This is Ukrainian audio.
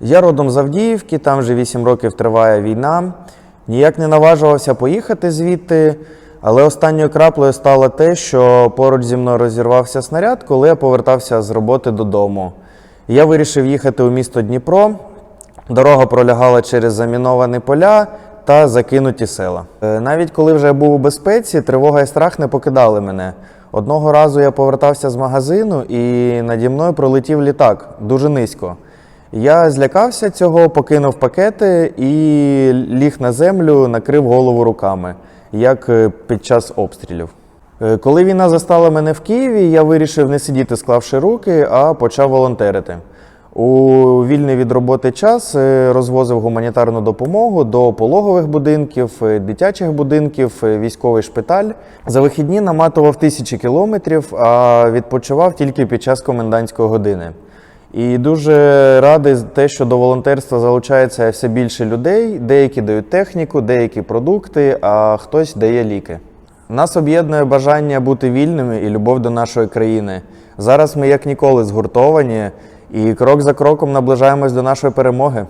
Я родом з Авдіївки, там вже 8 років триває війна. Ніяк не наважувався поїхати звідти, але останньою краплею стало те, що поруч зі мною розірвався снаряд, коли я повертався з роботи додому. Я вирішив їхати у місто Дніпро. Дорога пролягала через заміновані поля та закинуті села. Е, Навіть коли вже був у безпеці, тривога і страх не покидали мене. Одного разу я повертався з магазину і наді мною пролетів літак дуже низько. Я злякався цього, покинув пакети і ліг на землю, накрив голову руками, як е, під час обстрілів. Е, Коли війна застала мене в Києві, я вирішив не сидіти, склавши руки, а почав волонтерити. У вільний від роботи час е, розвозив гуманітарну допомогу до пологових будинків, дитячих будинків, військовий шпиталь. За вихідні наматував тисячі кілометрів, а відпочивав тільки під час комендантської години. І дуже радий те, що до волонтерства залучається все більше людей. Деякі дають техніку, деякі продукти, а хтось дає ліки. Нас об'єднує бажання бути вільними і любов до нашої країни. Зараз ми як ніколи згуртовані і крок за кроком наближаємось до нашої перемоги.